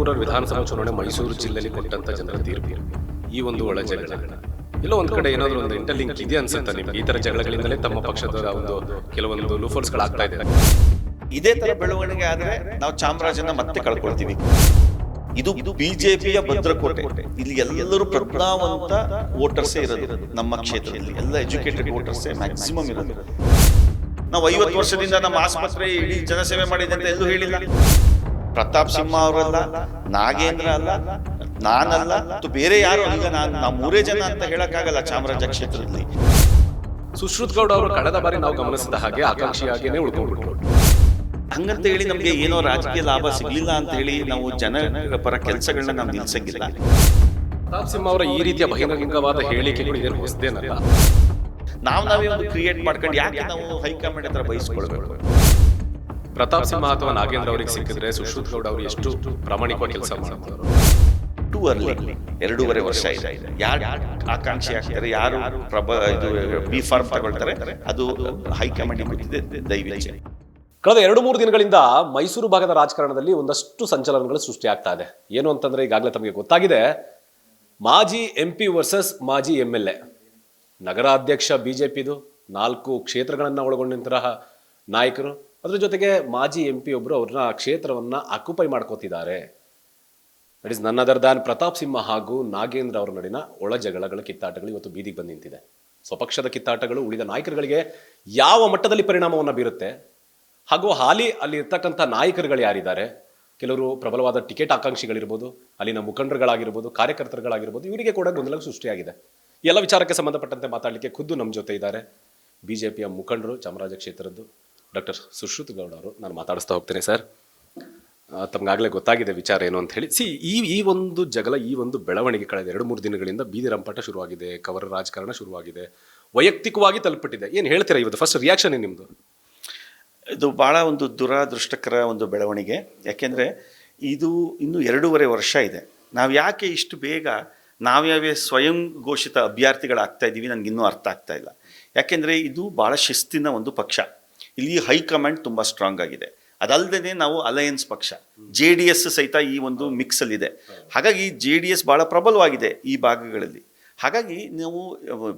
ಇಪ್ಪತ್ಮೂರರ ವಿಧಾನಸಭಾ ಚುನಾವಣೆ ಮೈಸೂರು ಜಿಲ್ಲೆಯಲ್ಲಿ ಕೊಟ್ಟಂತ ಜನರ ತೀರ್ಪು. ಈ ಒಂದು ಒಳ ಜಗಳ. ಎಲ್ಲೋ ಒಂದ್ ಕಡೆ ಏನಾದ್ರು ಒಂದು ಇಂಟರ್ಲಿಂಕ್ ಇದೆ ಅನ್ಸುತ್ತೆ ನಿಮ್ಗೆ? ಈ ತರ ಜಗಳಗಳಿಂದಲೇ ತಮ್ಮ ಪಕ್ಷದ ಒಂದು ಕೆಲವೊಂದು ಲೂಫರ್ಸ್ಗಳಾಗ್ತಾ ಇದೆ. ಇದೇ ತರ ಬೆಳವಣಿಗೆ ಆದ್ರೆ ನಾವು ಚಾಮರಾಜನ ಮತ್ತೆ ಕಳ್ಕೊಳ್ತೀವಿ. ಇದು ಇದು ಬಿಜೆಪಿಯ ಭದ್ರಕೋಟೆ. ಇಲ್ಲಿ ಎಲ್ಲರೂ ಪ್ರಜ್ಞಾವಂತ ವೋಟರ್ಸ್ ಇರೋದು. ನಮ್ಮ ಕ್ಷೇತ್ರದಲ್ಲಿ ಎಲ್ಲ ಎಜುಕೇಟೆಡ್ ವೋಟರ್ಸೇ ಮ್ಯಾಕ್ಸಿಮಮ್ ಇರೋದು. ನಾವು ಐವತ್ತು ವರ್ಷದಿಂದ ನಮ್ಮ ಆಸ್ಪತ್ರೆ ಇಡೀ ಜನಸೇವೆ ಮಾಡಿದೆ ಅಂತ ಎಲ್ಲೂ ಹೇಳಿಲ್ಲ. ಪ್ರತಾಪ್ ಸಿಂಹ ಅವರಲ್ಲ ನಾಗೇಂದ್ರ ಅಲ್ಲ ನಾನಲ್ಲ ಮತ್ತು ಬೇರೆ ಯಾರು ಈಗ ನಾನು ನಾವು ಮೂರೇ ಜನ ಅಂತ ಹೇಳಕ್ಕಾಗಲ್ಲ ಚಾಮರಾಜ ಕ್ಷೇತ್ರದಲ್ಲಿ. ಸುಶ್ರುತ್ ಗೌಡ ಅವರು ಕಳೆದ ಬಾರಿ ನಾವು ಗಮನಿಸಿದ ಹಾಗೆ ಆಕಾಂಕ್ಷಿಯಾಗಿಯೇ ಉಳ್ಕೊಂಡ್ಬಿಟ್ರು. ಹಂಗಂತ ಹೇಳಿ ನಮಗೆ ಏನೋ ರಾಜಕೀಯ ಲಾಭ ಸಿಗ್ಲಿಲ್ಲ ಅಂತ ಹೇಳಿ ನಾವು ಜನ ಪರ ಕೆಲಸಗಳನ್ನ ನಾವು ನಿಲ್ಸಂಗಿಲ್ಲ. ಪ್ರತಾಪ್ ಸಿಂಹ ಅವರ ಈ ರೀತಿಯ ಬಹಿರಂಗವಾದ ಹೇಳಿಕೆಗಳು ಇದೇನು ಹೊಸದೇನಲ್ಲ. ನಾವು ನಾವೇ ಒಂದು ಕ್ರಿಯೇಟ್ ಮಾಡ್ಕೊಂಡು ಯಾಕೆ ನಾವು ಹೈಕಮಾಂಡ್ ಹತ್ರ ಬಯಸ್ಕೊಳ್ಬೇಕು? ಪ್ರತಾಪ್ ಸಿಂಹ ಅಥವಾ ನಾಗೇಂದ್ರ ಅವರಿಗೆ ಸಿಕ್ಕಿದ್ರೆ ಸುಶ್ರುತ್ ಗೌಡ ಅವರು ಎಷ್ಟು ಪ್ರಾಮಾಣಿಕವಾಗಿ ಕೆಲಸ ಮಾಡ್ತಾರೆ? ಟೂ ಅರ್ಲಿ ಎರಡೂವರೆ ವರ್ಷ ಇದೆ. ಯಾರು ಆಕಾಂಕ್ಷಿ ಆಗ್ತಾರೆ ಯಾರು ಪ್ರಭ ಇದು ಬಿ ಫಾರ್ಮ್ ತಗೊಳ್ತಾರೆ ಅದು ಹೈಕಮಾಂಡ್ ಗೊತ್ತಿದೆ ದೈವಿ ಕಳೆದ ಎರಡು ಮೂರು ದಿನಗಳಿಂದ ಮೈಸೂರು ಭಾಗದ ರಾಜಕಾರಣದಲ್ಲಿ ಒಂದಷ್ಟು ಸಂಚಲನಗಳು ಸೃಷ್ಟಿ ಆಗ್ತಾ ಇದೆ. ಏನು ಅಂತಂದ್ರೆ ಈಗಾಗಲೇ ತಮಗೆ ಗೊತ್ತಾಗಿದೆ ಮಾಜಿ ಎಂ ಪಿ ವರ್ಸಸ್ ಮಾಜಿ ಎಂ ಎಲ್ ಎ ನಗರಾಧ್ಯಕ್ಷ ಬಿಜೆಪಿದು ನಾಲ್ಕು ಕ್ಷೇತ್ರಗಳನ್ನು ಒಳಗೊಂಡಂತಹ ನಾಯಕರು ಅದ್ರ ಜೊತೆಗೆ ಮಾಜಿ ಎಂ ಪಿ ಒಬ್ಬರು ಅವ್ರನ್ನ ಕ್ಷೇತ್ರವನ್ನ ಆಕ್ಯುಪೈ ಮಾಡ್ಕೋತಿದ್ದಾರೆ. ದಟ್ ಇಸ್ ನನ್ನ ಅದರ್ ದಾನ್ ಪ್ರತಾಪ್ ಸಿಂಹ ಹಾಗೂ ನಾಗೇಂದ್ರ ಅವರ ನಡಿನ ಒಳ ಜಗಳಗಳ ಕಿತ್ತಾಟಗಳು ಇವತ್ತು ಬೀದಿಗೆ ಬಂದು ನಿಂತಿದೆ. ಸ್ವಪಕ್ಷದ ಕಿತ್ತಾಟಗಳು ಉಳಿದ ನಾಯಕರುಗಳಿಗೆ ಯಾವ ಮಟ್ಟದಲ್ಲಿ ಪರಿಣಾಮವನ್ನು ಬೀರುತ್ತೆ? ಹಾಗೂ ಹಾಲಿ ಅಲ್ಲಿ ಇರ್ತಕ್ಕಂಥ ನಾಯಕರುಗಳು ಯಾರಿದ್ದಾರೆ? ಕೆಲವರು ಪ್ರಬಲವಾದ ಟಿಕೆಟ್ ಆಕಾಂಕ್ಷಿಗಳಿರ್ಬೋದು, ಅಲ್ಲಿನ ಮುಖಂಡರುಗಳಾಗಿರ್ಬೋದು, ಕಾರ್ಯಕರ್ತರುಗಳಾಗಿರ್ಬೋದು, ಇವರಿಗೆ ಕೂಡ ಗೊಂದಲ ಸೃಷ್ಟಿಯಾಗಿದೆ. ಎಲ್ಲ ವಿಚಾರಕ್ಕೆ ಸಂಬಂಧಪಟ್ಟಂತೆ ಮಾತಾಡಲಿಕ್ಕೆ ಖುದ್ದು ನಮ್ಮ ಜೊತೆ ಇದ್ದಾರೆ. ಬಿಜೆಪಿಯ ಮುಖಂಡರು ಚಾಮರಾಜ ಕ್ಷೇತ್ರದ್ದು ಡಾಕ್ಟರ್ ಸುಶ್ರುತ್ ಗೌಡ ಅವರು ನಾನು ಮಾತಾಡಿಸ್ತಾ ಹೋಗ್ತೇನೆ, ಸರ್. ತಮಗಾಗಲೇ ಗೊತ್ತಾಗಿದೆ ವಿಚಾರ ಏನು ಅಂತ ಹೇಳಿ. ಸಿ, ಈ ಈ ಒಂದು ಜಗಳ, ಈ ಒಂದು ಬೆಳವಣಿಗೆ ಕಳೆದ ಎರಡು ಮೂರು ದಿನಗಳಿಂದ ಬೀದಿ ರಂಪಾಟ ಶುರುವಾಗಿದೆ, ಕವರ ರಾಜಕಾರಣ ಶುರುವಾಗಿದೆ, ವೈಯಕ್ತಿಕವಾಗಿ ತಲುಪಿಟ್ಟಿದೆ. ಏನು ಹೇಳ್ತೀರಾ ಇವತ್ತು? ಫಸ್ಟ್ ರಿಯಾಕ್ಷನ್ ಏನು ನಿಮ್ಮದು ಇದು ಭಾಳ ಒಂದು ದುರಾದೃಷ್ಟಕರ ಒಂದು ಬೆಳವಣಿಗೆ. ಯಾಕೆಂದರೆ ಇದು ಇನ್ನೂ ಎರಡೂವರೆ ವರ್ಷ ಇದೆ. ನಾವು ಯಾಕೆ ಇಷ್ಟು ಬೇಗ ನಾವ್ಯಾವೇ ಸ್ವಯಂ ಘೋಷಿತ ಅಭ್ಯರ್ಥಿಗಳಾಗ್ತಾ ಇದ್ದೀವಿ ನನಗಿನ್ನೂ ಅರ್ಥ ಆಗ್ತಾ ಇಲ್ಲ. ಯಾಕೆಂದರೆ ಇದು ಭಾಳ ಶಿಸ್ತಿನ ಒಂದು ಪಕ್ಷ. ಇಲ್ಲಿ ಹೈಕಮಾಂಡ್ ತುಂಬ ಸ್ಟ್ರಾಂಗ್ ಆಗಿದೆ. ಅದಲ್ಲದೆ ನಾವು ಅಲಯನ್ಸ್ ಪಕ್ಷ ಜೆ ಡಿ ಎಸ್ ಸಹಿತ ಈ ಒಂದು ಮಿಕ್ಸಲ್ಲಿದೆ ಹಾಗಾಗಿ ಜೆ ಡಿ ಎಸ್ ಭಾಳ ಪ್ರಬಲವಾಗಿದೆ ಈ ಭಾಗಗಳಲ್ಲಿ. ಹಾಗಾಗಿ ನಾವು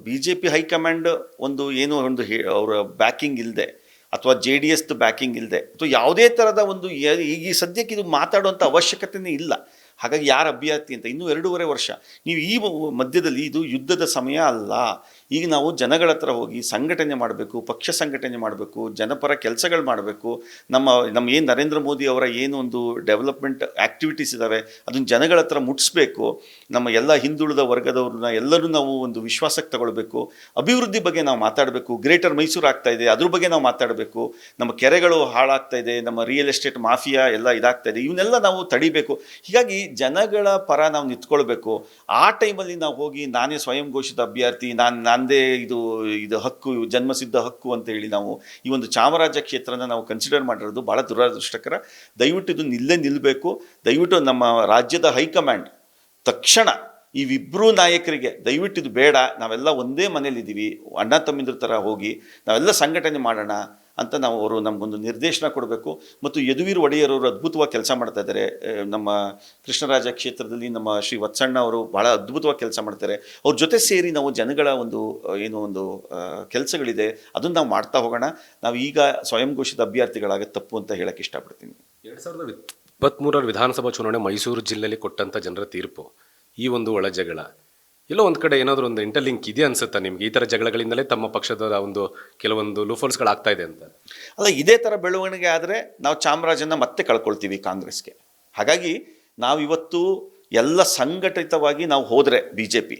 ಬಿ ಜೆ ಪಿ ಹೈಕಮಾಂಡ್ ಒಂದು ಏನೋ ಒಂದು ಹೇ ಅವರ ಬ್ಯಾಕಿಂಗ್ ಇಲ್ಲದೆ ಅಥವಾ ಜೆ ಡಿ ಎಸ್ದು ಬ್ಯಾಕಿಂಗ್ ಇಲ್ಲದೆ ಅಥವಾ ಯಾವುದೇ ಥರದ ಒಂದು ಈಗ ಈ ಸದ್ಯಕ್ಕೆ ಇದು ಮಾತಾಡುವಂಥ ಅವಶ್ಯಕತೆಯೇ ಇಲ್ಲ. ಹಾಗಾಗಿ ಯಾರು ಅಭ್ಯರ್ಥಿ ಅಂತ ಇನ್ನೂ ಎರಡೂವರೆ ವರ್ಷ. ನೀವು ಈ ಮಧ್ಯದಲ್ಲಿ ಇದು ಯುದ್ಧದ ಸಮಯ ಅಲ್ಲ. ಈಗ ನಾವು ಜನಗಳ ಹತ್ರ ಹೋಗಿ ಸಂಘಟನೆ ಮಾಡಬೇಕು, ಪಕ್ಷ ಸಂಘಟನೆ ಮಾಡಬೇಕು, ಜನಪರ ಕೆಲಸಗಳು ಮಾಡಬೇಕು, ನಮ್ಮ ನಮ್ಮ ಏನು ನರೇಂದ್ರ ಮೋದಿ ಅವರ ಏನು ಒಂದು ಡೆವಲಪ್ಮೆಂಟ್ ಆ್ಯಕ್ಟಿವಿಟೀಸ್ ಇದ್ದಾವೆ ಅದನ್ನು ಜನಗಳ ಹತ್ರ ಮುಟ್ಟಿಸ್ಬೇಕು ನಮ್ಮ ಎಲ್ಲ ಹಿಂದುಳಿದ ವರ್ಗದವ್ರನ್ನ ಎಲ್ಲರೂ ನಾವು ಒಂದು ವಿಶ್ವಾಸಕ್ಕೆ ತಗೊಳ್ಬೇಕು, ಅಭಿವೃದ್ಧಿ ಬಗ್ಗೆ ನಾವು ಮಾತಾಡಬೇಕು, ಗ್ರೇಟರ್ ಮೈಸೂರು ಆಗ್ತಾ ಇದೆ, ಅದ್ರ ಬಗ್ಗೆ ನಾವು ಮಾತಾಡಬೇಕು, ನಮ್ಮ ಕೆರೆಗಳು ಹಾಳಾಗ್ತಾ ಇದೆ, ನಮ್ಮ ರಿಯಲ್ ಎಸ್ಟೇಟ್ ಮಾಫಿಯಾ ಎಲ್ಲ ಇದಾಗ್ತಾ ಇದೆ, ಇವನ್ನೆಲ್ಲ ನಾವು ತಡಿಬೇಕು. ಹೀಗಾಗಿ ಜನಗಳ ಪರ ನಾವು ನಿಂತ್ಕೊಳ್ಬೇಕು. ಆ ಟೈಮಲ್ಲಿ ನಾವು ಹೋಗಿ ನಾನೇ ಸ್ವಯಂ ಘೋಷಿತ ಅಭ್ಯರ್ಥಿ ನಾನು ನಂದೇ ಇದು ಇದು ಹಕ್ಕು, ಜನ್ಮಸಿದ್ಧ ಹಕ್ಕು ಅಂತ ಹೇಳಿ ನಾವು ಈ ಒಂದು ಚಾಮರಾಜ ಕ್ಷೇತ್ರನ ನಾವು ಕನ್ಸಿಡರ್ ಮಾಡಿರೋದು ಭಾಳ ದುರದೃಷ್ಟಕರ. ದಯವಿಟ್ಟು ಇದು ನಿಲ್ಲೇ ನಿಲ್ಲಬೇಕು ದಯವಿಟ್ಟು ನಮ್ಮ ರಾಜ್ಯದ ಹೈಕಮಾಂಡ್ ತಕ್ಷಣ ಇವಿಬ್ಬರೂ ನಾಯಕರಿಗೆ ದಯವಿಟ್ಟು ಇದು ಬೇಡ. ನಾವೆಲ್ಲ ಒಂದೇ ಮನೇಲಿದ್ದೀವಿ ಅಣ್ಣ ತಮ್ಮಿಂದ್ರ ಥರ ಹೋಗಿ ನಾವೆಲ್ಲ ಸಂಘಟನೆ ಮಾಡೋಣ. ಅಂತ ನಾವು ಅವರು ನಮಗೊಂದು ನಿರ್ದೇಶನ ಕೊಡಬೇಕು. ಮತ್ತು ಯದುವೀರ್ ಒಡೆಯರವರು ಅದ್ಭುತವಾಗಿ ಕೆಲಸ ಮಾಡ್ತಾ ಇದ್ದಾರೆ. ನಮ್ಮ ಕೃಷ್ಣರಾಜ ಕ್ಷೇತ್ರದಲ್ಲಿ ನಮ್ಮ ಶ್ರೀ ವತ್ಸಣ್ಣ ಅವರು ಬಹಳ ಅದ್ಭುತವಾಗಿ ಕೆಲಸ ಮಾಡ್ತಾರೆ. ಅವ್ರ ಜೊತೆ ಸೇರಿ ನಾವು ಜನಗಳ ಒಂದು, ಏನು ಒಂದು ಕೆಲಸಗಳಿದೆ. ಅದನ್ನು ನಾವು ಮಾಡ್ತಾ ಹೋಗೋಣ. ನಾವು ಈಗ ಸ್ವಯಂ ಘೋಷಿತ ಅಭ್ಯರ್ಥಿಗಳಾಗ ತಪ್ಪು ಅಂತ ಹೇಳಕ್ಕೆ ಇಷ್ಟಪಡ್ತೀನಿ. ಎರಡು ಸಾವಿರದ ಇಪ್ಪತ್ತ್ಮೂರರ ವಿಧಾನಸಭಾ ಚುನಾವಣೆ ಮೈಸೂರು ಜಿಲ್ಲೆಯಲ್ಲಿ ಕೊಟ್ಟಂಥ ಜನರ ತೀರ್ಪು. ಈ ಒಂದು ಒಳ ಜಗಳ ಎಲ್ಲೋ ಒಂದು ಕಡೆ ಏನಾದರೂ ಒಂದು ಇಂಟರ್ಲಿಂಕ್ ಇದೆ ಅನ್ಸುತ್ತಾ ನಿಮಗೆ? ಈ ಥರ ಜಗಳಗಳಿಂದಲೇ ತಮ್ಮ ಪಕ್ಷದ ಒಂದು ಕೆಲವೊಂದು ಲೂಫರ್ಸ್ಗಳಾಗ್ತಾ ಇದೆ ಅಂತ. ಅಲ್ಲ, ಇದೇ ಥರ ಬೆಳವಣಿಗೆ ಆದರೆ ನಾವು ಚಾಮರಾಜನ ಮತ್ತೆ ಕಳ್ಕೊಳ್ತೀವಿ ಕಾಂಗ್ರೆಸ್ಗೆ. ಹಾಗಾಗಿ ನಾವಿವತ್ತು ಎಲ್ಲ ಸಂಘಟಿತವಾಗಿ ನಾವು ಹೋದರೆ ಬಿ ಜೆ ಪಿ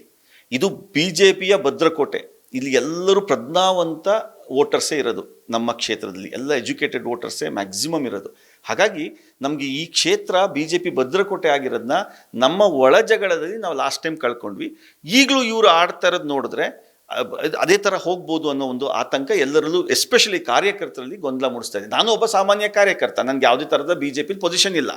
ಇದು ಬಿ ಜೆ ಪಿಯ ಭದ್ರಕೋಟೆ. ಇಲ್ಲಿ ಎಲ್ಲರೂ ಪ್ರಜ್ಞಾವಂತ ವೋಟರ್ಸೇ ಇರೋದು ನಮ್ಮ ಕ್ಷೇತ್ರದಲ್ಲಿ. ಎಲ್ಲ ಎಜುಕೇಟೆಡ್ ವೋಟರ್ಸೇ ಮ್ಯಾಕ್ಸಿಮಮ್ ಇರೋದು. ಹಾಗಾಗಿ ನಮಗೆ ಈ ಕ್ಷೇತ್ರ ಬಿ ಜೆ ಪಿ ಭದ್ರಕೋಟೆ ಆಗಿರೋದನ್ನ ನಮ್ಮ ಒಳ ಜಗಳದಲ್ಲಿ ನಾವು ಲಾಸ್ಟ್ ಟೈಮ್ ಕಳ್ಕೊಂಡ್ವಿ. ಈಗಲೂ ಇವರು ಆಡ್ತಾ ಇರೋದು ನೋಡಿದ್ರೆ ಅದೇ ಥರ ಹೋಗ್ಬೋದು ಅನ್ನೋ ಒಂದು ಆತಂಕ ಎಲ್ಲರಲ್ಲೂ ಎಸ್ಪೆಷಲಿ ಕಾರ್ಯಕರ್ತರಲ್ಲಿ ಗೊಂದಲ ಮೂಡಿಸ್ತಾ ಇದೆ. ನಾನು ಒಬ್ಬ ಸಾಮಾನ್ಯ ಕಾರ್ಯಕರ್ತ, ನನಗೆ ಯಾವುದೇ ಥರದ ಬಿ ಜೆ ಪಿಲಿ ಪೊಸಿಷನ್ ಇಲ್ಲ.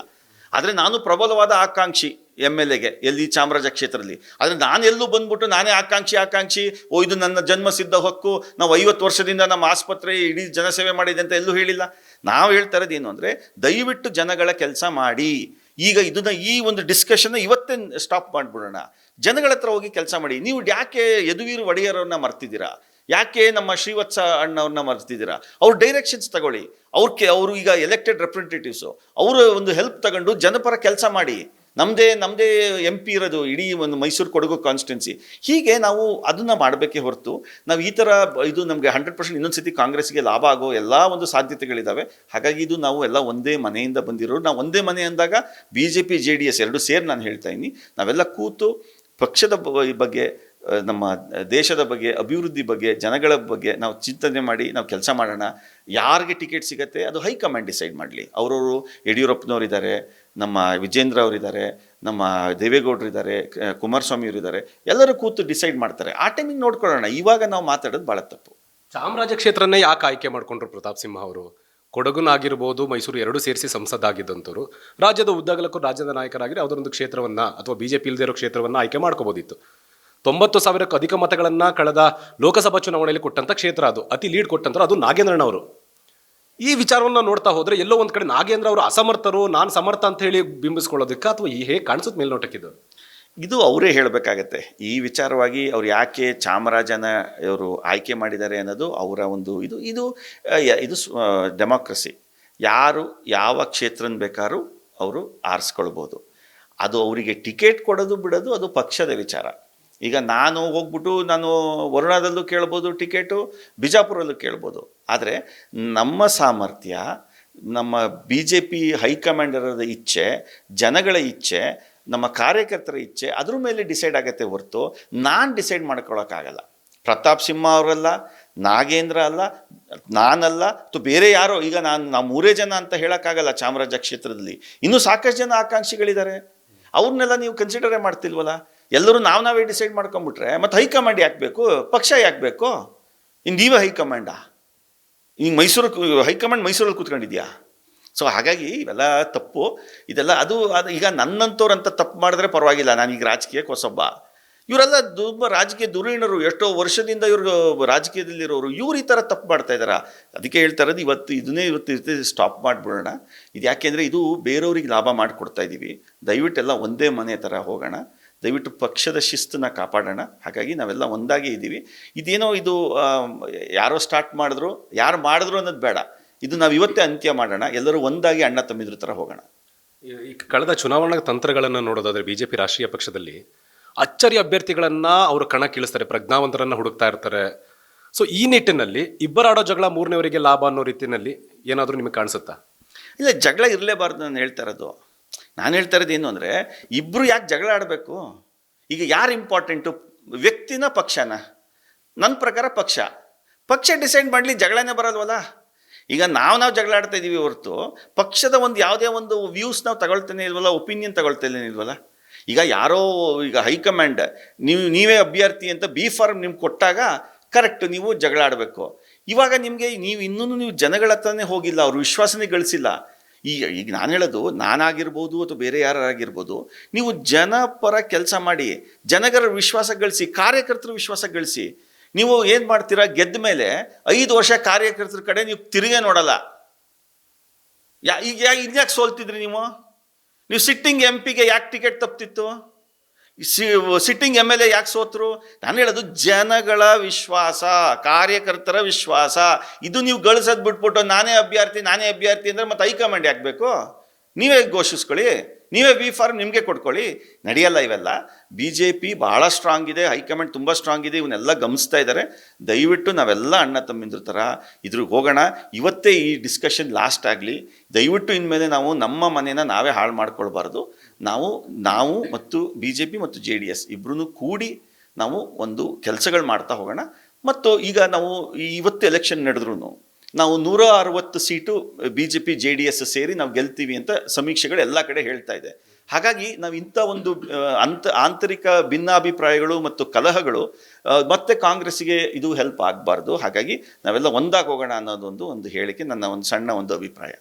ಆದರೆ ನಾನು ಪ್ರಬಲವಾದ ಆಕಾಂಕ್ಷಿ. ಎಂ ಎಲ್ ಎಗೆ ಎಲ್ಲಿ ಚಾಮರಾಜ ಕ್ಷೇತ್ರದಲ್ಲಿ. ಆದರೆ ನಾನು ಎಲ್ಲೂ ಬಂದ್ಬಿಟ್ಟು ನಾನೇ ಆಕಾಂಕ್ಷಿ ಆಕಾಂಕ್ಷಿ, ಓ, ಇದು ನನ್ನ ಜನ್ಮ ಸಿದ್ಧ ಹಕ್ಕು, ನಾವು ಐವತ್ತು ವರ್ಷದಿಂದ ನಮ್ಮ ಆಸ್ಪತ್ರೆ ಇಡೀ ಜನಸೇವೆ ಮಾಡಿದೆ ಅಂತ ಎಲ್ಲೂ ಹೇಳಿಲ್ಲ. ನಾವು ಹೇಳ್ತಾ ಇರೋದು ಏನು ಅಂದರೆ, ದಯವಿಟ್ಟು ಜನಗಳ ಕೆಲಸ ಮಾಡಿ. ಈಗ ಇದನ್ನ ಈ ಒಂದು ಡಿಸ್ಕಷನ್ ಇವತ್ತೇ ಸ್ಟಾಪ್ ಮಾಡಿಬಿಡೋಣ. ಜನಗಳ ಹತ್ರ ಹೋಗಿ ಕೆಲಸ ಮಾಡಿ. ನೀವು ಯಾಕೆ ಯದುವೀರ್ ಒಡೆಯರವ್ರನ್ನ ಮರ್ತಿದ್ದೀರಾ? ಯಾಕೆ ನಮ್ಮ ಶ್ರೀವತ್ಸ ಅಣ್ಣವ್ರನ್ನ ಮರ್ತಿದ್ದೀರಾ? ಅವ್ರ ಡೈರೆಕ್ಷನ್ಸ್ ತಗೊಳ್ಳಿ. ಅವ್ರಿಗೆ ಅವರು ಈಗ ಎಲೆಕ್ಟೆಡ್ ರೆಪ್ರೆಸೆಂಟೇಟಿವ್ಸು ಅವರು ಒಂದು ಹೆಲ್ಪ್ ತಗೊಂಡು ಜನಪರ ಕೆಲಸ ಮಾಡಿ. ನಮ್ಮದೇ ನಮ್ಮದೇ ಎಂ ಪಿ ಇರೋದು ಇಡೀ ಒಂದು ಮೈಸೂರು ಕೊಡಗು ಕಾನ್ಸ್ಟಿಟ್ಯುನ್ಸಿ ಹೀಗೆ ನಾವು ಅದನ್ನು ಮಾಡಬೇಕೇ ಹೊರತು ನಾವು ಈ ಥರ ಇದು ನಮಗೆ ಹಂಡ್ರೆಡ್ ಪರ್ಸೆಂಟ್ ಇನ್ನೊಂದು ಸತಿ ಕಾಂಗ್ರೆಸ್ಗೆ ಲಾಭ ಆಗೋ ಎಲ್ಲ ಒಂದು ಸಾಧ್ಯತೆಗಳಿದ್ದಾವೆ ಹಾಗಾಗಿ ಇದು ನಾವು ಎಲ್ಲ ಒಂದೇ ಮನೆಯಿಂದ ಬಂದಿರೋರು. ನಾವು ಒಂದೇ ಮನೆ ಅಂದಾಗ B J P J D S ಎರಡು ಸೇರಿ ನಾನು ಹೇಳ್ತಾ ಇದ್ದೀನಿ. ನಾವೆಲ್ಲ ಕೂತು ಪಕ್ಷದ ಬಗ್ಗೆ ನಮ್ಮ ದೇಶದ ಬಗ್ಗೆ, ಅಭಿವೃದ್ಧಿ ಬಗ್ಗೆ, ಜನಗಳ ಬಗ್ಗೆ ನಾವು ಚಿಂತನೆ ಮಾಡಿ ನಾವು ಕೆಲಸ ಮಾಡೋಣ. ಯಾರಿಗೆ ಟಿಕೆಟ್ ಸಿಗತ್ತೆ ಅದು ಹೈಕಮಾಂಡ್ ಡಿಸೈಡ್ ಮಾಡಲಿ. ಅವರವರು ಯಡಿಯೂರಪ್ಪನವ್ರು ಇದ್ದಾರೆ ನಮ್ಮ ವಿಜೇಂದ್ರ ಅವರಿದ್ದಾರೆ, ನಮ್ಮ ದೇವೇಗೌಡರು ಇದ್ದಾರೆ ಕ- ಕುಮಾರಸ್ವಾಮಿ ಅವರು ಇದ್ದಾರೆ ಎಲ್ಲರೂ ಕೂತು ಡಿಸೈಡ್ ಮಾಡ್ತಾರೆ. ಆ ಟೈಮಿಗೆ ನೋಡ್ಕೊಳ್ಳೋಣ. ಇವಾಗ ನಾವು ಮಾತಾಡೋದು ಭಾಳ ತಪ್ಪು. ಚಾಮರಾಜ ಕ್ಷೇತ್ರನೇ ಯಾಕೆ ಆಯ್ಕೆ ಮಾಡ್ಕೊಂಡ್ರು ಪ್ರತಾಪ್ ಸಿಂಹ ಅವರು? ಕೊಡಗುನಾಗಿರ್ಬೋದು, ಮೈಸೂರು ಎರಡು ಸೇರಿಸಿ ಸಂಸದಾಗಿದ್ದಂಥವ್ರು. ರಾಜ್ಯದ ಉದ್ದಗಲಕ್ಕೂ ರಾಜ್ಯದ ನಾಯಕರಾಗಿ ಯಾವುದೊಂದು ಕ್ಷೇತ್ರವನ್ನು ಅಥವಾ ಬಿ ಜೆ ಪಿ ಇಲ್ಲದೆ ಇರೋ ಕ್ಷೇತ್ರವನ್ನು ಆಯ್ಕೆ ಮಾಡ್ಕೋಬೋದಿತ್ತು. ತೊಂಬತ್ತು ಸಾವಿರಕ್ಕೂ ಅಧಿಕ ಮತಗಳನ್ನು ಕಳೆದ ಲೋಕಸಭಾ ಚುನಾವಣೆಯಲ್ಲಿ ಕೊಟ್ಟಂಥ ಕ್ಷೇತ್ರ ಅದು. ಅತಿ ಲೀಡ್ ಕೊಟ್ಟಂತ ಅದು ನಾಗೇಂದ್ರನವರು ಈ ವಿಚಾರವನ್ನು ನೋಡ್ತಾ ಹೋದರೆ ಎಲ್ಲೋ ಒಂದು ಕಡೆ ನಾಗೇಂದ್ರ ಅವರು ಅಸಮರ್ಥರು, ನಾನು ಸಮರ್ಥ ಅಂತ ಹೇಳಿ ಬಿಂಬಿಸ್ಕೊಳ್ಳೋದಕ್ಕೆ ಅಥವಾ ಈ ಹೇಗೆ ಕಾಣಿಸುತ್ತೆ ಮೇಲ್ನೋಟಕ್ಕಿದ್ದು ಇದು? ಅವರೇ ಹೇಳಬೇಕಾಗತ್ತೆ. ಈ ವಿಚಾರವಾಗಿ ಅವ್ರು ಯಾಕೆ ಚಾಮರಾಜನ ಇವರು ಆಯ್ಕೆ ಮಾಡಿದ್ದಾರೆ ಅನ್ನೋದು ಅವರ ಒಂದು ಇದು ಇದು ಇದು ಡೆಮಾಕ್ರಸಿ ಯಾರು ಯಾವ ಕ್ಷೇತ್ರನ ಬೇಕಾದ್ರೂ ಅವರು ಆರಿಸ್ಕೊಳ್ಬೋದು. ಅದು ಅವರಿಗೆ ಟಿಕೆಟ್ ಕೊಡೋದು ಬಿಡೋದು ಅದು ಪಕ್ಷದ ವಿಚಾರ. ಈಗ ನಾನು ಹೋಗ್ಬಿಟ್ಟು ನಾನು ವರುಣಾದಲ್ಲೂ ಕೇಳ್ಬೋದು ಟಿಕೆಟು, ಬಿಜಾಪುರಲ್ಲೂ ಕೇಳ್ಬೋದು. ಆದರೆ ನಮ್ಮ ಸಾಮರ್ಥ್ಯ, ನಮ್ಮ ಬಿ ಜೆ ಪಿ ಹೈಕಮಾಂಡರದ ಇಚ್ಛೆ, ಜನಗಳ ಇಚ್ಛೆ, ನಮ್ಮ ಕಾರ್ಯಕರ್ತರ ಇಚ್ಛೆ, ಅದ್ರ ಮೇಲೆ ಡಿಸೈಡ್ ಆಗತ್ತೆ ಹೊರತು ನಾನು ಡಿಸೈಡ್ ಮಾಡ್ಕೊಳ್ಳೋಕ್ಕಾಗಲ್ಲ ಪ್ರತಾಪ್ ಸಿಂಹ ಅವರಲ್ಲ, ನಾಗೇಂದ್ರ ಅಲ್ಲ, ನಾನಲ್ಲ ಅಥವಾ ಬೇರೆ ಯಾರೋ, ಈಗ ನಾನು, ನಾವು ಮೂರೇ ಜನ ಅಂತ ಹೇಳೋಕ್ಕಾಗಲ್ಲ ಚಾಮರಾಜ ಕ್ಷೇತ್ರದಲ್ಲಿ. ಇನ್ನೂ ಸಾಕಷ್ಟು ಜನ ಆಕಾಂಕ್ಷಿಗಳಿದ್ದಾರೆ. ಅವ್ರನ್ನೆಲ್ಲ ನೀವು ಕನ್ಸಿಡರೇ ಮಾಡ್ತಿಲ್ವಲ್ಲ? ಎಲ್ಲರೂ ನಾವು ನಾವೇ ಡಿಸೈಡ್ ಮಾಡ್ಕೊಂಬಿಟ್ರೆ ಮತ್ತು ಹೈಕಮಾಂಡ್ ಯಾಕೆ ಬೇಕು? ಪಕ್ಷ ಯಾಕೆ ಬೇಕು? ಇನ್ನು ನೀವೇ ಹೈಕಮಾಂಡಾ? ಈಗ ಮೈಸೂರು ಹೈಕಮಾಂಡ್ ಮೈಸೂರಲ್ಲಿ ಕೂತ್ಕೊಂಡಿದ್ಯಾ? ಸೊ ಹಾಗಾಗಿ ಇವೆಲ್ಲ ತಪ್ಪು. ಇದೆಲ್ಲ ಅದು ಅದು ಈಗ ನನ್ನಂಥವ್ರಂತ ತಪ್ಪು ಮಾಡಿದ್ರೆ ಪರವಾಗಿಲ್ಲ. ನಾನೀಗ ರಾಜಕೀಯ ಹೊಸೊಬ್ಬ. ಇವರೆಲ್ಲ ತುಂಬ ರಾಜಕೀಯ ಧುರೀಣರು ಎಷ್ಟೋ ವರ್ಷದಿಂದ ಇವರು ರಾಜಕೀಯದಲ್ಲಿರೋರು, ಇವ್ರು ಈ ಥರ ತಪ್ಪು ಮಾಡ್ತಾ ಇದ್ದಾರೆ ಅದಕ್ಕೆ ಹೇಳ್ತಾ ಇರೋದು ಇವತ್ತು ಇದನ್ನೇ ಇವತ್ತು ಸ್ಟಾಪ್ ಮಾಡಿಬಿಡೋಣ. ಇದು ಯಾಕೆಂದರೆ ಇದು ಬೇರೆಯವ್ರಿಗೆ ಲಾಭ ಮಾಡಿಕೊಡ್ತಾ ಇದ್ದೀವಿ ದಯವಿಟ್ಟೆಲ್ಲ ಒಂದೇ ಮನೆ ಥರ ಹೋಗೋಣ. ದಯವಿಟ್ಟು ಪಕ್ಷದ ಶಿಸ್ತನ್ನ ಕಾಪಾಡೋಣ. ಹಾಗಾಗಿ ನಾವೆಲ್ಲ ಒಂದಾಗಿ ಇದ್ದೀವಿ. ಇದೇನೋ ಇದು ಯಾರೋ ಸ್ಟಾರ್ಟ್ ಮಾಡಿದ್ರು ಯಾರು ಮಾಡಿದ್ರು ಅನ್ನೋದು ಬೇಡ. ಇದು ನಾವು ಇವತ್ತೇ ಅಂತ್ಯ ಮಾಡೋಣ. ಎಲ್ಲರೂ ಒಂದಾಗಿ ಅಣ್ಣ ತಮ್ಮಿದ್ರ ಥರ ಹೋಗೋಣ. ಈ- ಈ ಕಳೆದ ಚುನಾವಣಾ ತಂತ್ರಗಳನ್ನು ನೋಡೋದಾದ್ರೆ ಬಿಜೆಪಿ ರಾಷ್ಟ್ರೀಯ ಪಕ್ಷದಲ್ಲಿ ಅಚ್ಚರಿ ಅಭ್ಯರ್ಥಿಗಳನ್ನು ಅವರು ಕಣಕ್ಕಿಳಿಸ್ತಾರೆ ಪ್ರಜ್ಞಾವಂತರನ್ನು ಹುಡುಕ್ತಾ ಇರ್ತಾರೆ. ಸೊ ಈ ನಿಟ್ಟಿನಲ್ಲಿ ಇಬ್ಬರಾಡೋ ಜಗಳ ಮೂರನೇವರಿಗೆ ಲಾಭ ಅನ್ನೋ ರೀತಿಯಲ್ಲಿ ಏನಾದರೂ ನಿಮಗೆ ಕಾಣಿಸುತ್ತಾ? ಇಲ್ಲ ಜಗಳ ಇರಲೇಬಾರ್ದು ನಾನು ಹೇಳ್ತಾ ಇರೋದು. ನಾನು ಹೇಳ್ತಾ ಇರೋದು ಏನು ಅಂದರೆ ಇಬ್ಬರು ಯಾಕೆ ಜಗಳ ಆಡಬೇಕು? ಈಗ ಯಾರು ಇಂಪಾರ್ಟೆಂಟು ವ್ಯಕ್ತಿನ ಪಕ್ಷನ. ನನ್ನ ಪ್ರಕಾರ ಪಕ್ಷ. ಪಕ್ಷ ಡಿಸೈಡ್ ಮಾಡಲಿ ಜಗಳನೇ ಬರೋಲ್ವಲ್ಲ ಈಗ ನಾವು ನಾವು ಜಗಳ ಆಡ್ತಾ ಇದ್ದೀವಿ ಹೊರತು, ಪಕ್ಷದ ಒಂದು ಯಾವುದೇ ಒಂದು ವ್ಯೂಸ್ ನಾವು ತಗೊಳ್ತಾನೆ ಇಲ್ವಲ್ಲ ಒಪಿನಿಯನ್ ತಗೊಳ್ತಾನೆ ಇಲ್ವಲ್ಲ? ಈಗ ಯಾರೋ ಈಗ ಹೈಕಮಾಂಡ್, ನೀವು, ನೀವೇ ಅಭ್ಯರ್ಥಿ ಅಂತ ಬಿ ಫಾರ್ಮ್ ನಿಮ್ಗೆ ಕೊಟ್ಟಾಗ ಕರೆಕ್ಟ್ ನೀವು ಜಗಳ ಆಡಬೇಕು. ಇವಾಗ ನಿಮಗೆ ನೀವು ಇನ್ನೂ ನೀವು ಜನಗಳ ಹತ್ರನೇ ಹೋಗಿಲ್ಲ, ಅವ್ರ ವಿಶ್ವಾಸನೇ ಗಳಿಸಿಲ್ಲ. ಈಗ ಈಗ ನಾನು ಹೇಳೋದು ನಾನಾಗಿರ್ಬೋದು ಅಥವಾ ಬೇರೆ ಯಾರಾಗಿರ್ಬೋದು ನೀವು ಜನಪರ ಕೆಲಸ ಮಾಡಿ, ಜನಗರ ವಿಶ್ವಾಸ ಗಳಿಸಿ, ಕಾರ್ಯಕರ್ತರ ವಿಶ್ವಾಸ ಗಳಿಸಿ, ನೀವು ಏನು ಮಾಡ್ತೀರಾ? ಗೆದ್ದ ಮೇಲೆ ಐದು ವರ್ಷ ಕಾರ್ಯಕರ್ತರ ಕಡೆ ನೀವು ತಿರುಗೇ ನೋಡಲ್ಲ. ಯಾ ಈಗ ಇನ್ಯಾಕೆ ಸೋಲ್ತಿದ್ರಿ ನೀವು? ನೀವು ಸಿಟ್ಟಿಂಗ್ ಎಂ ಪಿಗೆ ಯಾಕೆ ಟಿಕೆಟ್ ತಪ್ತಿತ್ತು? ಸಿಟ್ಟಿಂಗ್ ಎಂ ಎಲ್ ಎ ಯಾಕೆ ಸೋತರು? ನಾನು ಹೇಳೋದು ಜನಗಳ ವಿಶ್ವಾಸ, ಕಾರ್ಯಕರ್ತರ ವಿಶ್ವಾಸ. ಇದು ನೀವು ಗಳಿಸೋದು ಬಿಟ್ಬಿಟ್ಟು ನಾನೇ ಅಭ್ಯರ್ಥಿ ನಾನೇ ಅಭ್ಯರ್ಥಿ ಅಂದರೆ ಮತ್ತೆ ಹೈಕಮಾಂಡ್ ಯಾಕೆ ಬೇಕು? ನೀವೇ ಘೋಷಿಸ್ಕೊಳ್ಳಿ. ನೀವೇ ವಿ ಫಾರ್ಮ್ ನಿಮಗೆ ಕೊಟ್ಕೊಳ್ಳಿ. ನಡೆಯಲ್ಲ ಇವೆಲ್ಲ. ಬಿ ಜೆ ಪಿ ಭಾಳ ಸ್ಟ್ರಾಂಗ್ ಇದೆ, ಹೈಕಮಾಂಡ್ ತುಂಬ ಸ್ಟ್ರಾಂಗ್ ಇದೆ, ಇವನ್ನೆಲ್ಲ ಗಮನಿಸ್ತಾ ಇದ್ದಾರೆ. ದಯವಿಟ್ಟು ನಾವೆಲ್ಲ ಅಣ್ಣ ತಮ್ಮಿಂದ್ರ ಥರ ಇದ್ರಿಗೆ ಹೋಗೋಣ. ಇವತ್ತೇ ಈ ಡಿಸ್ಕಷನ್ ಲಾಸ್ಟ್ ಆಗಲಿ. ದಯವಿಟ್ಟು ಇನ್ಮೇಲೆ ನಾವು ನಮ್ಮ ಮನೇನ ನಾವೇ ಹಾಳು ಮಾಡ್ಕೊಳ್ಬಾರ್ದು. ನಾವು ನಾವು ಮತ್ತು ಬಿ ಜೆ ಪಿ ಮತ್ತು ಜೆ ಡಿ ಎಸ್ ಇಬ್ಬರೂ ಕೂಡಿ ನಾವು ಒಂದು ಕೆಲಸಗಳು ಮಾಡ್ತಾ ಹೋಗೋಣ. ಮತ್ತು ಈಗ ನಾವು ಇವತ್ತು ಎಲೆಕ್ಷನ್ ನಡೆದ್ರೂ ನಾವು ನೂರ ಅರವತ್ತು seat B J P J D S ಸೇರಿ ನಾವು ಗೆಲ್ತೀವಿ ಅಂತ ಸಮೀಕ್ಷೆಗಳು ಎಲ್ಲ ಕಡೆ ಹೇಳ್ತಾ ಇದೆ. ಹಾಗಾಗಿ ನಾವು ಇಂಥ ಒಂದು ಅಂತ, ಆಂತರಿಕ ಭಿನ್ನಾಭಿಪ್ರಾಯಗಳು ಮತ್ತು ಕಲಹಗಳು ಮತ್ತೆ ಕಾಂಗ್ರೆಸ್ಗೆ ಇದು ಹೆಲ್ಪ್ ಆಗಬಾರ್ದು. ಹಾಗಾಗಿ ನಾವೆಲ್ಲ ಒಂದಾಗಿ ಹೋಗೋಣ ಅನ್ನೋದೊಂದು ಒಂದು ಹೇಳಿಕೆ, ನನ್ನ ಒಂದು ಸಣ್ಣ ಒಂದು ಅಭಿಪ್ರಾಯ.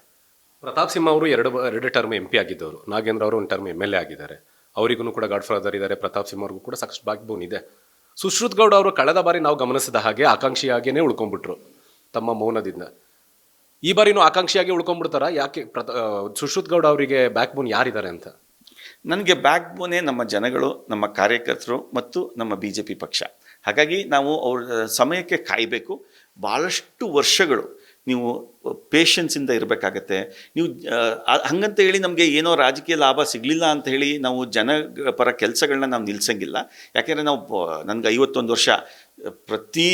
ಪ್ರತಾಪ್ ಸಿಂಹ ಅವರು ಎರಡು ಎರಡು ಟರ್ಮ್ ಎಂ ಪಿ ಆಗಿದ್ದವರು. ನಾಗೇಂದ್ರ ಅವರು ಒಂದು ಟರ್ಮ್ ಎಂ ಎಲ್ ಎ ಆಗಿದ್ದಾರೆ. ಅವರಿಗೂ ಕೂಡ ಗಾಡ್ ಫಾದರ್ ಇದ್ದಾರೆ ಪ್ರತಾಪ್ ಸಿಂಹ ಅವ್ರಿಗೂ ಕೂಡ ಸಾಕಷ್ಟು ಬ್ಯಾಕ್ಬೋನ್ ಇದೆ. ಸುಶ್ರುತ್ ಗೌಡ ಅವರು ಕಳೆದ ಬಾರಿ ನಾವು ಗಮನಿಸಿದ ಹಾಗೆ ಆಕಾಂಕ್ಷಿಯಾಗಿಯೇ ಉಳ್ಕೊಂಡ್ಬಿಟ್ರು ತಮ್ಮ ಮೌನದಿಂದ. ಈ ಬಾರಿನೂ ಆಕಾಂಕ್ಷಿಯಾಗಿ ಉಳ್ಕೊಂಡ್ಬಿಡ್ತಾರ? ಯಾಕೆ ಪ್ರತ ಸುಶ್ರುತ್ ಗೌಡ ಅವರಿಗೆ ಬ್ಯಾಕ್ ಬೋನ್ ಯಾರಿದ್ದಾರೆ ಅಂತ? ನನಗೆ ಬ್ಯಾಕ್ ಬೋನೇ ನಮ್ಮ ಜನಗಳು, ನಮ್ಮ ಕಾರ್ಯಕರ್ತರು ಮತ್ತು ನಮ್ಮ ಬಿ ಜೆ ಪಿ ಪಕ್ಷ. ಹಾಗಾಗಿ ನಾವು ಅವ್ರ ಸಮಯಕ್ಕೆ ಕಾಯಬೇಕು. ಭಾಳಷ್ಟು ವರ್ಷಗಳು ನೀವು ಪೇಷನ್ಸಿಂದ ಇರಬೇಕಾಗತ್ತೆ. ನೀವು ಹಂಗಂತ ಹೇಳಿ ನಮಗೆ ಏನೋ ರಾಜಕೀಯ ಲಾಭ ಸಿಗಲಿಲ್ಲ ಅಂತ ಹೇಳಿ ನಾವು ಜನ ಪರ ಕೆಲಸಗಳನ್ನ ನಾವು ನಿಲ್ಸಂಗಿಲ್ಲ. ಯಾಕೆಂದರೆ ನಾವು ನನಗೆ ಐವತ್ತೊಂದು ವರ್ಷ ಪ್ರತಿ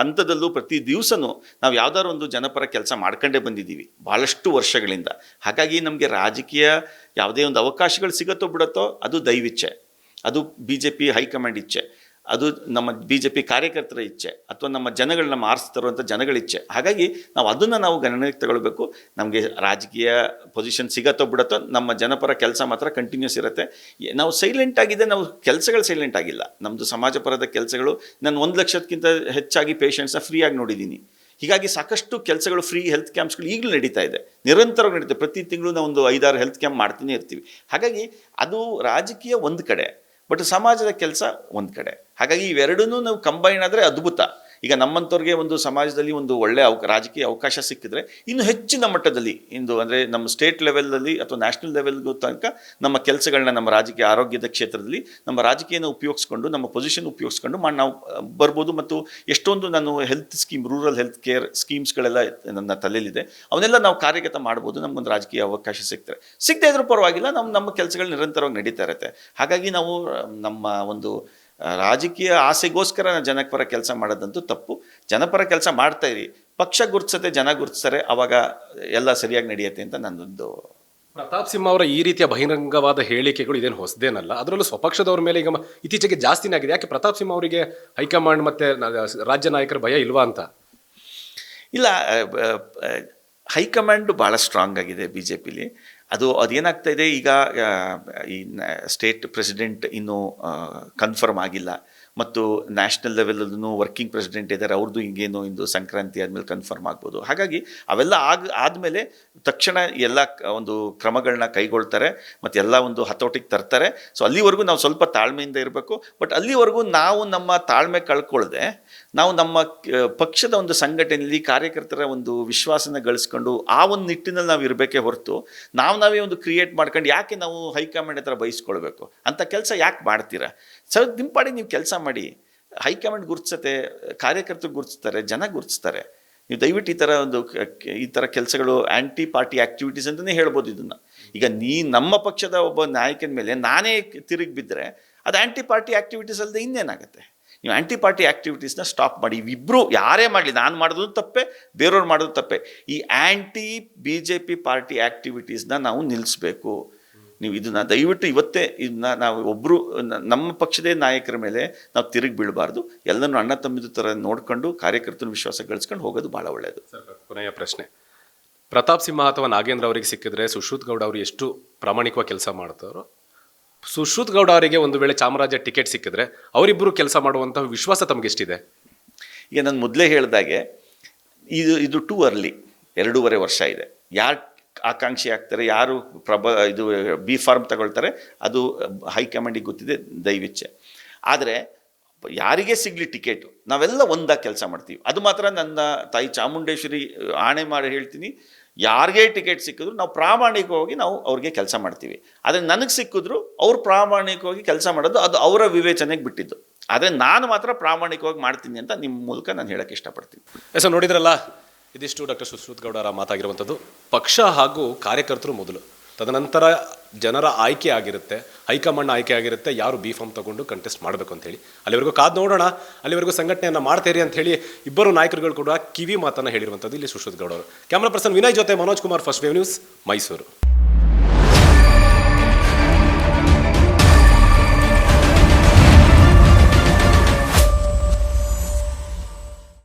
ಹಂತದಲ್ಲೂ ಪ್ರತಿ ದಿವಸನೂ ನಾವು ಯಾವ್ದಾದ್ರು ಒಂದು ಜನಪರ ಕೆಲಸ ಮಾಡ್ಕೊಂಡೇ ಬಂದಿದ್ದೀವಿ ಭಾಳಷ್ಟು ವರ್ಷಗಳಿಂದ. ಹಾಗಾಗಿ ನಮಗೆ ರಾಜಕೀಯ ಯಾವುದೇ ಒಂದು ಅವಕಾಶಗಳು ಸಿಗುತ್ತೋ ಬಿಡತ್ತೋ ಅದು ದೈವಿಚ್ಛೆ. ಅದು ಬಿ ಜೆ ಪಿ ಹೈಕಮಾಂಡ್ ಇಚ್ಛೆ. ಅದು ನಮ್ಮ ಬಿ ಜೆ ಪಿ ಕಾರ್ಯಕರ್ತರ ಇಚ್ಛೆ ಅಥವಾ ನಮ್ಮ ಜನಗಳನ್ನ ಮಾರಿಸ್ತಿರುವಂಥ ಜನಗಳ ಇಚ್ಛೆ. ಹಾಗಾಗಿ ನಾವು ಅದನ್ನು ನಾವು ಗಣನೆಗೆ ತಗೊಳ್ಬೇಕು. ನಮಗೆ ರಾಜಕೀಯ ಪೊಸಿಷನ್ ಸಿಗತ್ತೋ ಬಿಡತ್ತೋ ನಮ್ಮ ಜನಪರ ಕೆಲಸ ಮಾತ್ರ ಕಂಟಿನ್ಯೂಸ್ ಇರುತ್ತೆ. ನಾವು ಸೈಲೆಂಟ್ ಆಗಿದೆ, ನಾವು ಕೆಲಸಗಳು ಸೈಲೆಂಟ್ ಆಗಿಲ್ಲ. ನಮ್ಮದು ಸಮಾಜ ಪರದ ಕೆಲಸಗಳು, ನಾನು ಒಂದು ಲಕ್ಷಕ್ಕಿಂತ ಹೆಚ್ಚಾಗಿ ಪೇಷಂಟ್ಸ್ನ ಫ್ರೀಯಾಗಿ ನೋಡಿದ್ದೀನಿ. ಹೀಗಾಗಿ ಸಾಕಷ್ಟು ಕೆಲಸಗಳು ಫ್ರೀ ಹೆಲ್ತ್ ಕ್ಯಾಂಪ್ಸ್ಗಳು ಈಗಲೂ ನಡೀತಾ ಇದೆ. ನಿರಂತರವಾಗಿ ನಡೀತಾ ಪ್ರತಿ ತಿಂಗಳು ನಾವು ಒಂದು ಐದಾರು ಹೆಲ್ತ್ ಕ್ಯಾಂಪ್ ಮಾಡ್ತಾನೆ ಇರ್ತೀವಿ. ಹಾಗಾಗಿ ಅದು ರಾಜಕೀಯ ಒಂದು ಕಡೆ. ಬಟ್ ಸಮಾಜದ ಕೆಲಸ ಒಂದು ಕಡೆ. ಹಾಗಾಗಿ ಇವೆರಡನ್ನೂ ನಾವು ಕಂಬೈನ್ ಆದರೆ ಅದ್ಭುತ. ಈಗ ನಮ್ಮಂಥವ್ರಿಗೆ ಒಂದು ಸಮಾಜದಲ್ಲಿ ಒಂದು ಒಳ್ಳೆಯ ಅವ ರಾಜಕೀಯ ಅವಕಾಶ ಸಿಕ್ಕಿದ್ರೆ ಇನ್ನು ಹೆಚ್ಚಿನ ಮಟ್ಟದಲ್ಲಿ ಇಂದು ಅಂದರೆ ನಮ್ಮ ಸ್ಟೇಟ್ ಲೆವೆಲಲ್ಲಿ ಅಥವಾ ನ್ಯಾಷನಲ್ ಲೆವೆಲ್ಗೂ ತನಕ ನಮ್ಮ ಕೆಲಸಗಳನ್ನ ನಮ್ಮ ರಾಜಕೀಯ ಆರೋಗ್ಯದ ಕ್ಷೇತ್ರದಲ್ಲಿ ನಮ್ಮ ರಾಜಕೀಯನ ಉಪಯೋಗಿಸ್ಕೊಂಡು, ನಮ್ಮ ಪೊಸಿಷನ್ ಉಪಯೋಗಿಸ್ಕೊಂಡು ಮಾಡಿ ನಾವು ಬರ್ಬೋದು ಮತ್ತು ಎಷ್ಟೊಂದು ನಾನು health scheme rural health care ಸ್ಕೀಮ್ಸ್ಗಳೆಲ್ಲ ನನ್ನ ತಲೆಯಲ್ಲಿದೆ. ಅವನ್ನೆಲ್ಲ ನಾವು ಕಾರ್ಯಗತ ಮಾಡ್ಬೋದು, ನಮಗೊಂದು ರಾಜಕೀಯ ಅವಕಾಶ ಸಿಗ್ತಾರೆ ಸಿಗದೇ ಇದ್ರೂ ಪರವಾಗಿಲ್ಲ ನಮ್ಮ ನಮ್ಮ ಕೆಲಸಗಳು ನಿರಂತರವಾಗಿ ನಡೀತಾ ಇರುತ್ತೆ. ಹಾಗಾಗಿ ನಾವು ನಮ್ಮ ಒಂದು ರಾಜಕೀಯ ಆಸೆಗೋಸ್ಕರ ಜನಪರ ಕೆಲಸ ಮಾಡೋದಂತೂ ತಪ್ಪು. ಜನಪರ ಕೆಲಸ ಮಾಡ್ತಾಯಿರಿ ಇರಿ. ಪಕ್ಷ ಗುರ್ತಿಸದೆ ಜನ ಗುರುತಿಸ್ತಾರೆ ಅವಾಗ ಎಲ್ಲ ಸರಿಯಾಗಿ ನಡೆಯುತ್ತೆ ಅಂತ ನನ್ನೊಂದು ಪ್ರತಾಪ್ ಸಿಂಹ ಅವರ ಈ ರೀತಿಯ ಬಹಿರಂಗವಾದ ಹೇಳಿಕೆಗಳು ಇದೇನು ಹೊಸದೇನಲ್ಲ ಅದರಲ್ಲೂ ಸ್ವಪಕ್ಷದವ್ರ ಮೇಲೆ ಈಗ ಇತ್ತೀಚೆಗೆ ಜಾಸ್ತಿನೇ ಆಗಿದೆ. ಯಾಕೆ ಪ್ರತಾಪ್ ಸಿಂಹ ಅವರಿಗೆ ಹೈಕಮಾಂಡ್ ಮತ್ತೆ ರಾಜ್ಯ ನಾಯಕರ ಭಯ ಇಲ್ವಾ ಅಂತ? ಇಲ್ಲ ಹೈಕಮಾಂಡು ಭಾಳ ಸ್ಟ್ರಾಂಗ್ ಆಗಿದೆ ಬಿ ಜೆ ಪಿಲಿ ಅದು ಅದೇನಾಗ್ತಾ ಇದೆ ಈಗ ಈ ಸ್ಟೇಟ್ ಪ್ರೆಸಿಡೆಂಟ್ ಇನ್ನೂ ಕನ್ಫರ್ಮ್ ಆಗಿಲ್ಲ. ಮತ್ತು ನ್ಯಾಷನಲ್ ಲೆವೆಲಲ್ಲೂ ವರ್ಕಿಂಗ್ ಪ್ರೆಸಿಡೆಂಟ್ ಇದ್ದಾರೆ ಅವ್ರದ್ದು ಹಿಂಗೇನು ಇಂದು ಸಂಕ್ರಾಂತಿ ಆದಮೇಲೆ ಕನ್ಫರ್ಮ್ ಆಗ್ಬೋದು. ಹಾಗಾಗಿ ಅವೆಲ್ಲ ಆಗ, ಆದಮೇಲೆ ತಕ್ಷಣ ಎಲ್ಲ ಒಂದು ಕ್ರಮಗಳನ್ನ ಕೈಗೊಳ್ತಾರೆ, ಮತ್ತು ಎಲ್ಲ ಒಂದು ಹತೋಟಿಗೆ ತರ್ತಾರೆ. ಸೊ ಅಲ್ಲಿವರೆಗೂ ನಾವು ಸ್ವಲ್ಪ ತಾಳ್ಮೆಯಿಂದ ಇರಬೇಕು ಬಟ್ ಅಲ್ಲಿವರೆಗೂ ನಾವು ನಮ್ಮ ತಾಳ್ಮೆ ಕಳ್ಕೊಳ್ಳದೆ ನಾವು ನಮ್ಮ ಪಕ್ಷದ ಒಂದು ಸಂಘಟನೆಯಲ್ಲಿ ಕಾರ್ಯಕರ್ತರ ಒಂದು ವಿಶ್ವಾಸನ ಗಳಿಸ್ಕೊಂಡು ಆ ಒಂದು ನಿಟ್ಟಿನಲ್ಲಿ ನಾವು ಇರಬೇಕೇ ಹೊರತು, ನಾವು ನಾವೇ ಒಂದು ಕ್ರಿಯೇಟ್ ಮಾಡ್ಕೊಂಡು ಯಾಕೆ ನಾವು ಹೈಕಮಾಂಡ್ ಹತ್ರ ಬಯಸ್ಕೊಳ್ಬೇಕು ಅಂತ ಕೆಲಸ ಯಾಕೆ ಮಾಡ್ತೀರಾ? ಸರ್ ನಿಮ್ಮ ಪಾಡಿಗೆ ನೀವು ಕೆಲಸ ಮಾಡಿ, ಹೈಕಮಾಂಡ್ ಗುರುತಿಸುತ್ತೆ, ಕಾರ್ಯಕರ್ತರು ಗುರುತಿಸ್ತಾರೆ, ಜನ ಗುರುತಿಸ್ತಾರೆ. ನೀವು ದಯವಿಟ್ಟು ಈ ಥರ ಒಂದು ಈ ಥರ ಕೆಲಸಗಳು ಆ್ಯಂಟಿ ಪಾರ್ಟಿ ಆ್ಯಕ್ಟಿವಿಟೀಸ್ ಅಂತಲೇ ಹೇಳ್ಬೋದು ಇದನ್ನು. ಈಗ ನೀ, ನಮ್ಮ ಪಕ್ಷದ ಒಬ್ಬ ನಾಯಕನ ಮೇಲೆ ನಾನೇ ತಿರುಗಿ ಬಿದ್ದರೆ ಅದು ಆ್ಯಂಟಿ ಪಾರ್ಟಿ ಆ್ಯಕ್ಟಿವಿಟೀಸ್ ಅಲ್ಲದೆ ಇನ್ನೇನಾಗುತ್ತೆ? ನೀವು ಆ್ಯಂಟಿ ಪಾರ್ಟಿ ಆ್ಯಕ್ಟಿವಿಟೀಸ್ನ ಸ್ಟಾಪ್ ಮಾಡಿ. ಇವಿಬ್ಬರು ಯಾರೇ ಮಾಡಲಿ, ನಾನು ಮಾಡೋದು ತಪ್ಪೆ, ಬೇರೆಯವ್ರು ಮಾಡೋದು ತಪ್ಪೆ. ಈ anti B J P party ಆ್ಯಕ್ಟಿವಿಟೀಸ್ನ ನಾವು ನಿಲ್ಲಿಸಬೇಕು ನೀವು ಇದನ್ನ ದಯವಿಟ್ಟು ಇವತ್ತೇ ಇದನ್ನ ನಾವು ಒಬ್ಬರು ನಮ್ಮ ಪಕ್ಷದೇ ನಾಯಕರ ಮೇಲೆ ನಾವು ತಿರುಗಿ ಬೀಳಬಾರ್ದು. ಎಲ್ಲನೂ ಅಣ್ಣ ತಮ್ಮಿದ ಥರ ನೋಡ್ಕೊಂಡು ಕಾರ್ಯಕರ್ತನ ವಿಶ್ವಾಸ ಗಳಿಸ್ಕೊಂಡು ಹೋಗೋದು ಭಾಳ ಒಳ್ಳೆಯದು ಕೊನೆಯ ಪ್ರಶ್ನೆ. ಪ್ರತಾಪ್ ಸಿಂಹ ಅಥವಾ ನಾಗೇಂದ್ರ ಅವರಿಗೆ ಸಿಕ್ಕಿದ್ರೆ ಸುಶ್ರುತ್ ಗೌಡ ಅವರು ಎಷ್ಟು ಪ್ರಾಮಾಣಿಕವಾಗಿ ಕೆಲಸ ಮಾಡ್ತಾರೋ? ಸುಶ್ರುತ್ ಗೌಡ ಅವರಿಗೆ ಒಂದು ವೇಳೆ ಚಾಮರಾಜ ಟಿಕೆಟ್ ಸಿಕ್ಕಿದ್ರೆ ಅವರಿಬ್ಬರು ಕೆಲಸ ಮಾಡುವಂತಹ ವಿಶ್ವಾಸ ತಮಗೆಷ್ಟಿದೆ? ಈಗ ನಾನು ಮೊದಲೇ ಹೇಳಿದಾಗೆ ಇದು ಇದು ಟೂ ಅರ್ಲಿ ಎರಡೂವರೆ ವರ್ಷ ಇದೆ. ಯಾರು ಆಕಾಂಕ್ಷಿ ಆಗ್ತಾರೆ ಯಾರು ಪ್ರಬ, ಇದು ಬಿ ಫಾರ್ಮ್ ತಗೊಳ್ತಾರೆ, ಅದು ಹೈಕಮಾಂಡಿಗೆ ಗೊತ್ತಿದೆ ದಯವಿಚ್ಛೆ ಆದರೆ, ಯಾರಿಗೆ ಸಿಗಲಿ ಟಿಕೆಟು? ನಾವೆಲ್ಲ ಒಂದಾಗಿ ಕೆಲಸ ಮಾಡ್ತೀವಿ. ಅದು ಮಾತ್ರ ನನ್ನ ತಾಯಿ ಚಾಮುಂಡೇಶ್ವರಿ ಆಣೆ ಮಾಡಿ ಹೇಳ್ತೀನಿ. ಯಾರಿಗೆ ಟಿಕೆಟ್ ಸಿಕ್ಕಿದ್ರು ನಾವು ಪ್ರಾಮಾಣಿಕವಾಗಿ ನಾವು ಅವ್ರಿಗೆ ಕೆಲಸ ಮಾಡ್ತೀವಿ. ಆದರೆ ನನಗೆ ಸಿಕ್ಕಿದ್ರು ಅವ್ರು ಪ್ರಾಮಾಣಿಕವಾಗಿ ಕೆಲಸ ಮಾಡೋದು ಅದು ಅವರ ವಿವೇಚನೆಗೆ ಬಿಟ್ಟಿದ್ದು. ಆದರೆ ನಾನು ಮಾತ್ರ ಪ್ರಾಮಾಣಿಕವಾಗಿ ಮಾಡ್ತೀನಿ ಅಂತ ನಿಮ್ಮ ಮೂಲಕ ನಾನು ಹೇಳಕ್ಕೆ ಇಷ್ಟಪಡ್ತೀನಿ. ಎಸ್ ನೋಡಿದ್ರಲ್ಲ ಇದಿಷ್ಟು ಡಾಕ್ಟರ್ ಸುಶ್ರುತ್ ಗೌಡರ ಮಾತಾಗಿರುವಂಥದ್ದು. ಪಕ್ಷ ಹಾಗೂ ಕಾರ್ಯಕರ್ತರು ಮೊದಲು. ತದನಂತರ ಜನರ ಆಯ್ಕೆ ಆಗಿರುತ್ತೆ, ಹೈಕಮಾಂಡ್ ಆಯ್ಕೆ ಆಗಿರುತ್ತೆ, ಯಾರು ಬಿ ಫಾರ್ಮ್ ತಗೊಂಡು ಕಂಟೆಸ್ಟ್ ಮಾಡಬೇಕು ಅಂತ ಹೇಳಿ. ಅಲ್ಲಿವರೆಗೂ ಕಾದು ನೋಡೋಣ, ಅಲ್ಲಿವರೆಗೂ ಸಂಘಟನೆಯನ್ನು ಮಾಡ್ತೇರಿ ಅಂತ ಹೇಳಿ ಇಬ್ಬರು ನಾಯಕರುಗಳು ಕೂಡ ಕಿವಿ ಮಾತನ್ನು ಹೇಳಿರುವಂಥದ್ದು ಇಲ್ಲಿ ಸುಶ್ರುತ್ ಗೌಡ ಅವರು ಕ್ಯಾಮ್ರಾ ಪರ್ಸನ್ ವಿನಯ್ ಜೊತೆ Manoj Kumar, first wave news, Mysuru.